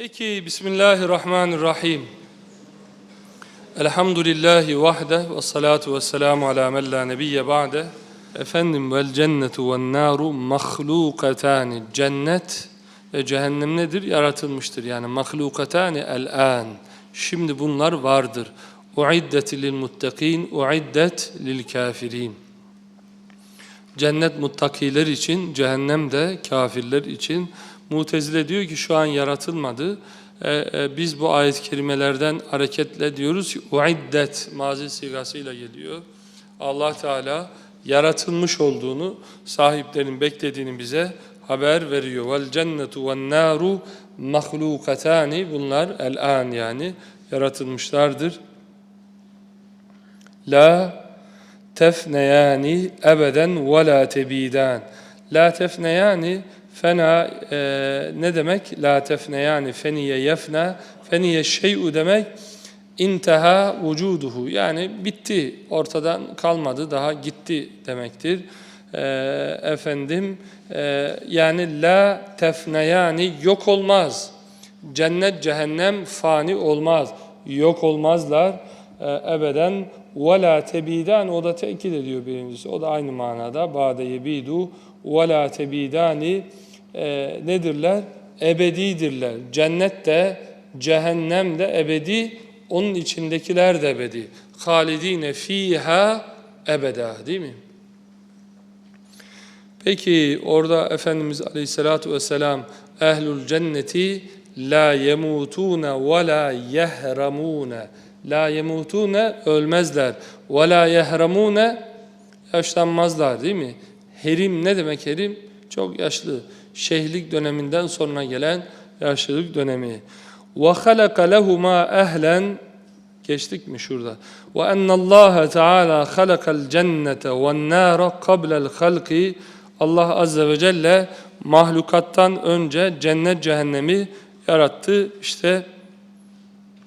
Peki Bismillahirrahmanirrahim. Elhamdülillahi vahde ve salatu ve selamu ala men la nebiyye ba'de. Efendim vel cennetu vel naru mahlukatani. Cennet ve cehennem nedir? Yaratılmıştır. Yani mahlukatani el-an. Şimdi bunlar vardır. Uiddet lil muttakin, uiddet lil kafirin. Cennet muttakiler için, cehennem de kafirler için. Mutezile diyor ki şu an yaratılmadı. Ee, e, biz bu ayet-i kerimelerden hareketle diyoruz ki uiddet mazi sigasıyla geliyor. Allah Teala yaratılmış olduğunu, sahiplerin beklediğini bize haber veriyor. Vel cennetu ven naru mahlukatani bunlar el-an yani yaratılmışlardır. La tefneyani ebeden ve la tebidan. La tefneyani fena e, ne demek? La tefneyani feniye yefna. Feniye şey'u demek intaha vücuduhu. Yani bitti, ortadan kalmadı, daha gitti demektir. E, efendim e, yani la tefneyani yok olmaz. Cennet cehennem fani olmaz. Yok olmazlar e, ebeden la tebidan o da tekit ediyor birincisi. O da aynı manada. Yebidu ve la tebidani e, nedirler? Ebedidirler. Cennet de cehennem de ebedi. Onun içindekiler de ebedi. Halidine fiha ebeda değil mi? Peki orada Efendimiz Aleyhisselatü Vesselam ehlul cenneti la yemutune ve la yehramune La yemutune ölmezler. Ve la yehramune yaşlanmazlar değil mi? Herim ne demek herim? Çok yaşlı. Şehlik döneminden sonra gelen yaşlılık dönemi. Ve halaka lehuma ehlen geçtik mi şurada? Ve ennallaha teala halakal cennete ve nara qabla'l halqi Allah azze ve celle mahlukattan önce cennet cehennemi yarattı. İşte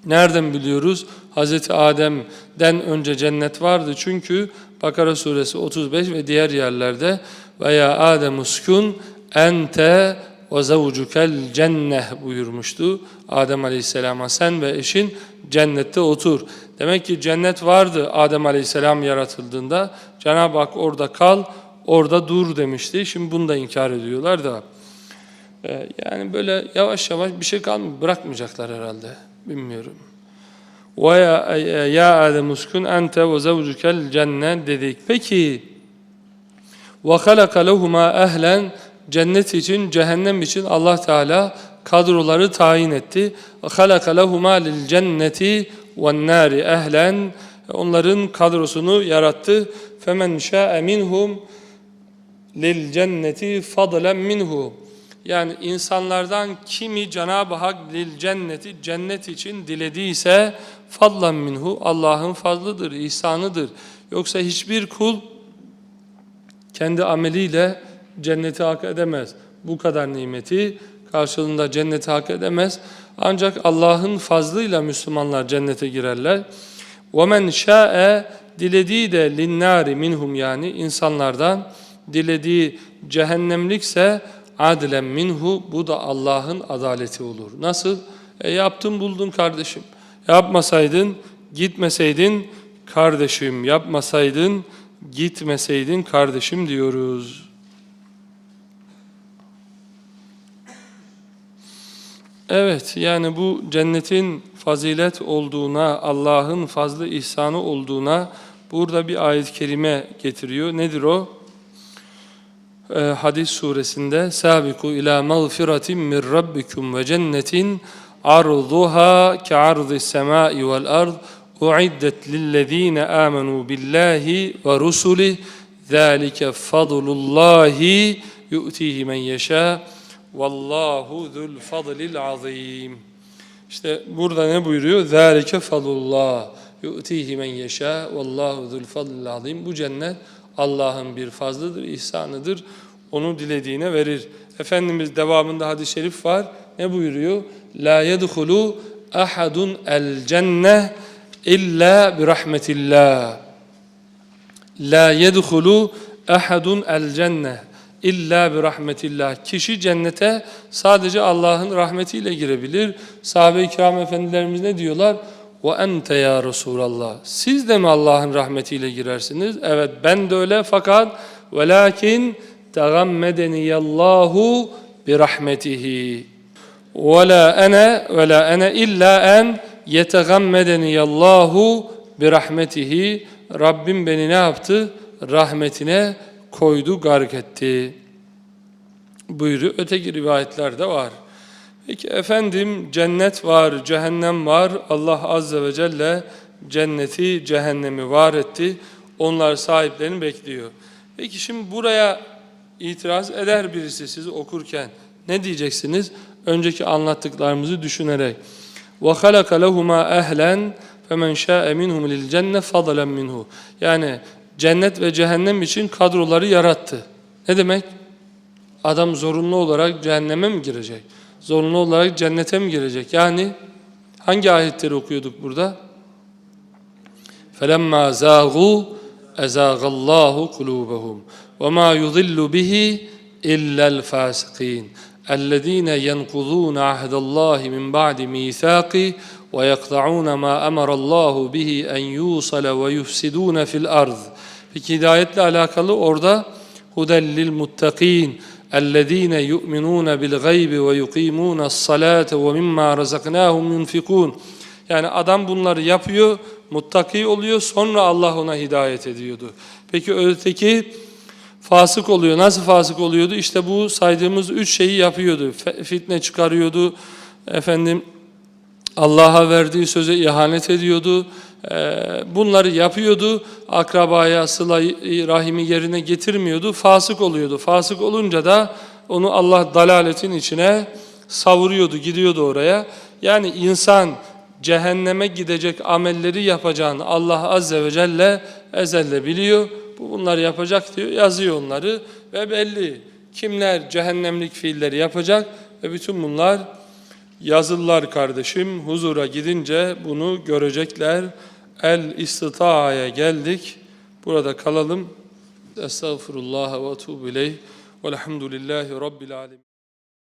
Nereden biliyoruz? Hz. Adem'den önce cennet vardı. Çünkü Bakara suresi 35 ve diğer yerlerde veya Adem uskun ente ve zavcukel cenneh buyurmuştu. Adem Aleyhisselam'a sen ve eşin cennette otur. Demek ki cennet vardı Adem Aleyhisselam yaratıldığında. Cenab-ı Hak orada kal, orada dur demişti. Şimdi bunu da inkar ediyorlar da. Ee, yani böyle yavaş yavaş bir şey kalmıyor. Bırakmayacaklar herhalde. Bilmiyorum. Ve ya, Adem uskun ente ve zavcukel cennet dedik. Peki ve halaka lehuma ehlen cennet için, cehennem için Allah Teala kadroları tayin etti. Halaka lehuma lil cenneti ve nari ehlen onların kadrosunu yarattı. Femen şa'e minhum lil cenneti fadlen minhu yani insanlardan kimi Cenab-ı Hak lil cenneti cennet için dilediyse fadlan minhu Allah'ın fazlıdır, ihsanıdır. Yoksa hiçbir kul kendi ameliyle cenneti hak edemez. Bu kadar nimeti karşılığında cenneti hak edemez. Ancak Allah'ın fazlıyla Müslümanlar cennete girerler. وَمَنْ شَاءَ Dilediği de linnari minhum yani insanlardan dilediği cehennemlikse adlen minhu bu da Allah'ın adaleti olur. Nasıl? E yaptın buldun kardeşim. Yapmasaydın gitmeseydin kardeşim. Yapmasaydın gitmeseydin kardeşim diyoruz. Evet yani bu cennetin fazilet olduğuna, Allah'ın fazlı ihsanı olduğuna burada bir ayet-i kerime getiriyor. Nedir o? E, hadis suresinde sabiku ila mağfiratin min rabbikum ve cennetin arduha ka'ardı semai vel ard uiddet lillezine amenu billahi ve rusulih zalike fadlullahi yu'tihi men yeşâ vallahu zul fadlil azim işte burada ne buyuruyor? Zalike fadlullah yu'tihi men yeşâ vallahu zul fadlil azim bu cennet Allah'ın bir fazlıdır, ihsanıdır. Onu dilediğine verir. Efendimiz devamında hadis-i şerif var. Ne buyuruyor? La yedhulu ahadun el cenneh illa bi rahmetillah. La yedhulu ahadun el cenneh. illa bi rahmetillah. Kişi cennete sadece Allah'ın rahmetiyle girebilir. Sahabe-i kiram efendilerimiz ne diyorlar? Ve ente ya Resulallah. Siz de mi Allah'ın rahmetiyle girersiniz? Evet ben de öyle fakat velakin tegammedeniyallahu bi rahmetihi. Ve la ene ve la ene illa en yetegammedeniyallahu bi rahmetihi. Rabbim beni ne yaptı? Rahmetine koydu, gark etti. Buyuruyor. Öteki rivayetlerde var. Peki efendim cennet var, cehennem var. Allah Azze ve Celle cenneti, cehennemi var etti. Onlar sahiplerini bekliyor. Peki şimdi buraya itiraz eder birisi siz okurken ne diyeceksiniz? Önceki anlattıklarımızı düşünerek. وَخَلَقَ لَهُمَا اَهْلًا فَمَنْ شَاءَ مِنْهُمْ لِلْجَنَّةِ فَضَلًا مِنْهُ Yani cennet ve cehennem için kadroları yarattı. Ne demek? Adam zorunlu olarak cehenneme mi girecek? Zorunlu olarak cennete mi girecek? Yani hangi ayetleri okuyorduk burada? فَلَمَّا زَاغُوا اَزَاغَ اللّٰهُ قُلُوبَهُمْ وَمَا يُضِلُّ بِهِ إِلَّا الْفَاسِقِينَ الَّذ۪ينَ يَنْقُضُونَ عَهْدَ اللّٰهِ مِنْ بَعْدِ مِيثَاقِهِ وَيَقْطَعُونَ مَا أَمَرَ اللّٰهُ بِهِ اَنْ يُوصَلَ وَيُفْسِدُونَ فِي الْأَرْضِ Peki hidayetle alakalı orada هُدَلِّ الْمُتَّقِينَ اَلَّذ۪ينَ يُؤْمِنُونَ بِالْغَيْبِ وَيُقِيمُونَ الصَّلَاةَ وَمِمَّا رَزَقْنَاهُمْ يُنْفِقُونَ Yani adam bunları yapıyor, muttaki oluyor, sonra Allah ona hidayet ediyordu. Peki öteki fasık oluyor. Nasıl fasık oluyordu? İşte bu saydığımız üç şeyi yapıyordu. Fitne çıkarıyordu, efendim Allah'a verdiği söze ihanet ediyordu, ee, Bunları yapıyordu. Akrabaya, sıla-i rahimi yerine getirmiyordu. Fasık oluyordu. Fasık olunca da onu Allah dalaletin içine savuruyordu, gidiyordu oraya. Yani insan cehenneme gidecek amelleri yapacağını Allah Azze ve Celle ezelde biliyor. Bu bunları yapacak diyor, yazıyor onları ve belli. Kimler cehennemlik fiilleri yapacak ve bütün bunlar Yazılılar kardeşim huzura gidince bunu görecekler. El istitaaya geldik. Burada kalalım. Estağfurullah ve etûbü ileyh. Velhamdülillahi Rabbil alemin.